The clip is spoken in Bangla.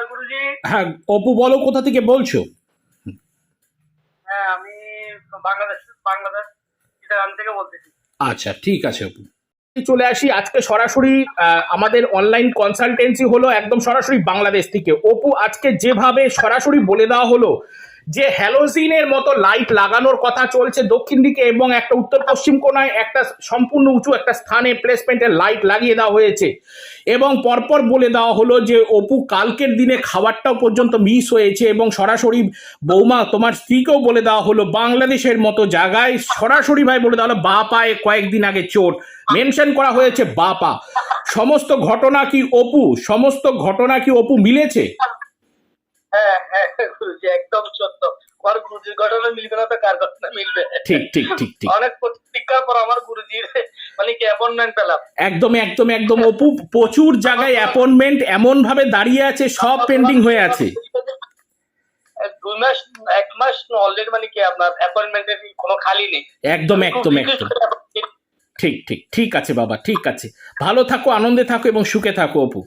নমস্কার গুরুজি। হ্যাঁ অপু বলো কোথা থেকে বলছো? হ্যাঁ আমি বাংলাদেশ বাংলাদেশ চিটাগাং থেকে বলতেছি। আচ্ছা ঠিক আছে অপু। চলে আসি আজকে সরাসরি আমাদের অনলাইন কনসালটেন্সি হলো একদম সরাসরি বাংলাদেশ থেকে। অপু আজকে যেভাবে সরাসরি বলে দেওয়া হলো যে হ্যালোজিনের মতো লাইট লাগানোর কথা চলছে দক্ষিণ দিকে এবং একটা উত্তর পশ্চিম কোণায় একটা সম্পূর্ণ উঁচু একটা স্থানে প্লেসমেন্টের লাইট লাগিয়ে দেওয়া হয়েছে। এবং পরপর বলে দেওয়া হলো যে, অপু, কালকের দিনে খাবারটাও পর্যন্ত মিস হয়েছে এবং সরাসরি বৌমা, তোমার স্ত্রীকেও বলে দেওয়া হলো, বাংলাদেশের মতো জায়গায় সরাসরি ভাই বলে দেওয়া হলো বা পায়ে কয়েকদিন আগে চোট মেনশন করা হয়েছে বা পা সমস্ত ঘটনা কি অপু? সমস্ত ঘটনা কি অপু মিলেছে? হ্যাঁ হ্যাঁ গুরুজি একদম সত্য। আমার গুরুজির ঘটনা মিলবে না তো কার ঘটনা মিলবে? ঠিক ঠিক ঠিক ঠিক। অনেক প্রতীক্ষার পর আমার গুরুজির মানে কি অ্যাপয়েন্টমেন্ট পেলাম। একদম একদম একদম। অপু প্রচুর জায়গায় অ্যাপয়েন্টমেন্ট এমন ভাবে দাঁড়িয়ে আছে সব পেন্ডিং হয়ে আছে। দুই মাস এক মাস অলরেডি মানে কি আপনার অ্যাপয়েন্টমেন্টের কোনো খালি নেই। একদম একদম একদম। ঠিক ঠিক ঠিক আছে বাবা ঠিক আছে। ভালো থাকো আনন্দে থাকো এবং সুখে থাকো অপু।